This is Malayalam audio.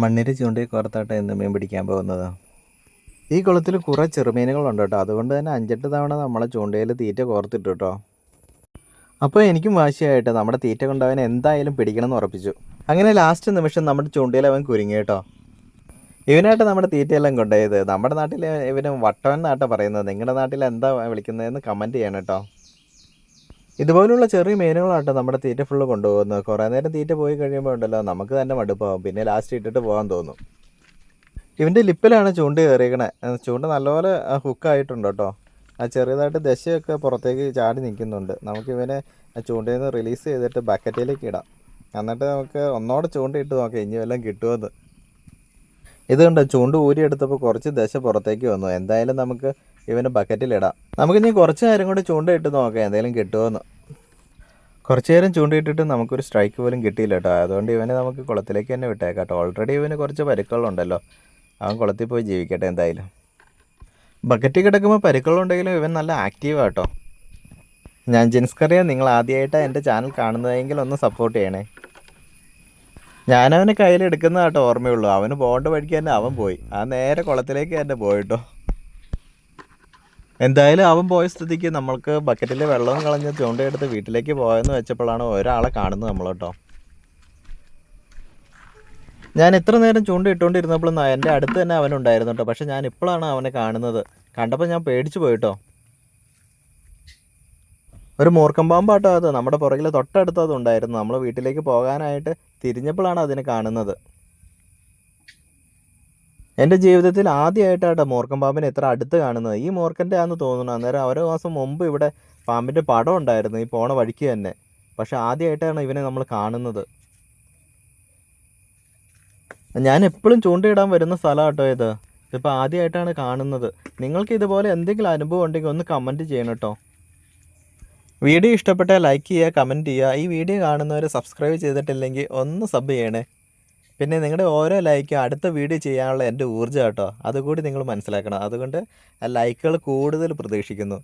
മണ്ണിര ചൂണ്ടി കോർത്താട്ടെ എന്ന് മീൻ പിടിക്കാൻ പോകുന്നത്. ഈ കുളത്തിൽ കുറേ ചെറുമീനുകളുണ്ട് കേട്ടോ. അതുകൊണ്ട് തന്നെ അഞ്ചെട്ട് തവണ നമ്മളെ ചൂണ്ടയിൽ തീറ്റ കോർത്തിട്ടു കേട്ടോ. അപ്പോൾ എനിക്കും വാശിയായിട്ട് നമ്മുടെ തീറ്റ കൊണ്ട് അവൻ എന്തായാലും പിടിക്കണമെന്ന് ഉറപ്പിച്ചു. അങ്ങനെ ലാസ്റ്റ് നിമിഷം നമ്മുടെ ചൂണ്ടയിൽ അവൻ കുരുങ്ങി കേട്ടോ. ഇവനായിട്ട് നമ്മുടെ തീറ്റയെല്ലാം കൊണ്ടുപോയത് നമ്മുടെ നാട്ടിൽ ഇവന് വട്ടവൻ നാട്ടാണ് പറയുന്നത്. നിങ്ങളുടെ നാട്ടിൽ എന്താ വിളിക്കുന്നതെന്ന് കമന്റ് ചെയ്യണം കേട്ടോ. ഇതുപോലുള്ള ചെറിയ മീനുകളാട്ടോ നമ്മുടെ തീറ്റ ഫുള്ള് കൊണ്ടുപോകുന്നത്. കുറേ നേരം തീറ്റ പോയി കഴിയുമ്പോൾ ഉണ്ടല്ലോ നമുക്ക് തന്നെ മടുപ്പാവും. പിന്നെ ലാസ്റ്റ് ഇട്ടിട്ട് പോകാൻ തോന്നും. ഇവന്റെ ലിപ്പിലാണ് ചൂണ്ട കയറിയേക്കണേ. ചൂണ്ട നല്ലപോലെ ഹുക്കായിട്ടുണ്ട് കേട്ടോ. ആ ചെറിയതായിട്ട് ദശയൊക്കെ പുറത്തേക്ക് ചാടി നിൽക്കുന്നുണ്ട്. നമുക്കിവനെ ചൂണ്ടയിൽ നിന്ന് റിലീസ് ചെയ്തിട്ട് ബക്കറ്റിലേക്ക് ഇടാം. എന്നിട്ട് നമുക്ക് ഒന്നോടെ ചൂണ്ടയിട്ട് നോക്കാം ഇനി വല്ലതും കിട്ടുമെന്ന് ഇത് കണ്ടോ ചൂണ്ട് ഊരിയെടുത്തപ്പോൾ കുറച്ച് ദശ പുറത്തേക്ക് വന്നു. എന്തായാലും നമുക്ക് ഇവന് ബക്കറ്റിലിടാം നമുക്ക് ഇനി കുറച്ച് നേരം കൂടി ചൂണ്ടയിട്ട് നോക്കാം എന്തെങ്കിലും കിട്ടുമെന്ന് കുറച്ച് നേരം ചൂണ്ടിയിട്ടിട്ട് നമുക്കൊരു സ്ട്രൈക്ക് പോലും കിട്ടിയില്ല കേട്ടോ അതുകൊണ്ട് ഇവനെ നമുക്ക് കുളത്തിലേക്ക് തന്നെ വിട്ടേക്കാം കേട്ടോ ഓൾറെഡി ഇവന് കുറച്ച് പരുക്കളുണ്ടല്ലോ അവൻ കുളത്തിൽ പോയി ജീവിക്കട്ടെ എന്തായാലും. ബക്കറ്റിൽ കിടക്കുമ്പോൾ പരുക്കളുണ്ടെങ്കിലും ഇവൻ നല്ല ആക്റ്റീവാണ് കേട്ടോ ഞാൻ ജിൻസ്കറിയ നിങ്ങൾ ആദ്യമായിട്ടാണ് എന്റെ ചാനൽ കാണുന്നതെങ്കിൽ ഒന്ന് സപ്പോർട്ട് ചെയ്യണേ. ഞാനവനെ കയ്യിലെടുക്കുന്ന കേട്ടോ ഓർമ്മയുള്ളൂ. അവന് പോകേണ്ട വഴിക്ക് തന്നെ അവൻ പോയി. ആ നേരെ കുളത്തിലേക്ക് തന്നെ പോയിട്ടോ. എന്തായാലും അവൻ പോയ സ്ഥിതിക്ക് നമ്മൾക്ക് ബക്കറ്റിലെ വെള്ളവും കളഞ്ഞ് ചൂണ്ടയെടുത്ത് വീട്ടിലേക്ക് പോയെന്ന് വെച്ചപ്പോഴാണ് ഒരാളെ കാണുന്നത് നമ്മൾ കേട്ടോ. ഞാൻ എത്ര നേരം ചൂണ്ട ഇട്ടുകൊണ്ടിരുന്നപ്പോഴും എന്റെ അടുത്ത് തന്നെ അവനുണ്ടായിരുന്നു കേട്ടോ. പക്ഷെ ഞാൻ ഇപ്പോഴാണ് അവനെ കാണുന്നത്. കണ്ടപ്പോൾ ഞാൻ പേടിച്ചു പോയിട്ടോ ഒരു മൂർക്കം പാമ്പാട്ടോ നമ്മുടെ പുറകിൽ തൊട്ടടുത്ത് ഉണ്ടായിരുന്നു. നമ്മൾ വീട്ടിലേക്ക് പോകാനായിട്ട് തിരിഞ്ഞപ്പോഴാണ് അതിനെ കാണുന്നത്. എന്റെ ജീവിതത്തിൽ ആദ്യമായിട്ടാട്ടോ മൂർക്കം പാമ്പിനെ ഇത്ര അടുത്ത് കാണുന്നത്. ഈ മൂർക്കന്റെ ആണെന്ന് തോന്നുന്നു. അന്നേരം ഓരോ മാസം മുമ്പ് ഇവിടെ പാമ്പിന്റെ പടം ഉണ്ടായിരുന്നു. ഈ പോണ വഴിക്ക് തന്നെ. പക്ഷെ ആദ്യമായിട്ടാണ് ഇവനെ നമ്മൾ കാണുന്നത്. ഞാൻ എപ്പോഴും ചൂണ്ടയിടാൻ വരുന്ന സ്ഥലം കേട്ടോ ഇത്. ഇതിപ്പോൾ ആദ്യമായിട്ടാണ് കാണുന്നത്. നിങ്ങൾക്ക് ഇതുപോലെ എന്തെങ്കിലും അനുഭവം ഉണ്ടെങ്കിൽ ഒന്ന് കമന്റ് ചെയ്യണം കേട്ടോ വീഡിയോ ഇഷ്ടപ്പെട്ടാൽ ലൈക്ക് ചെയ്യുക കമന്റ് ചെയ്യുക. ഈ വീഡിയോ കാണുന്നവർ സബ്സ്ക്രൈബ് ചെയ്തിട്ടില്ലെങ്കിൽ ഒന്ന് സബ് ചെയ്യണേ. പിന്നെ നിങ്ങളുടെ ഓരോ ലൈക്കും അടുത്ത വീഡിയോ ചെയ്യാനുള്ള എന്റെ ഊർജം കേട്ടോ. അതുകൂടി നിങ്ങൾ മനസ്സിലാക്കണം. അതുകൊണ്ട് ലൈക്കുകൾ കൂടുതൽ പ്രതീക്ഷിക്കുന്നു.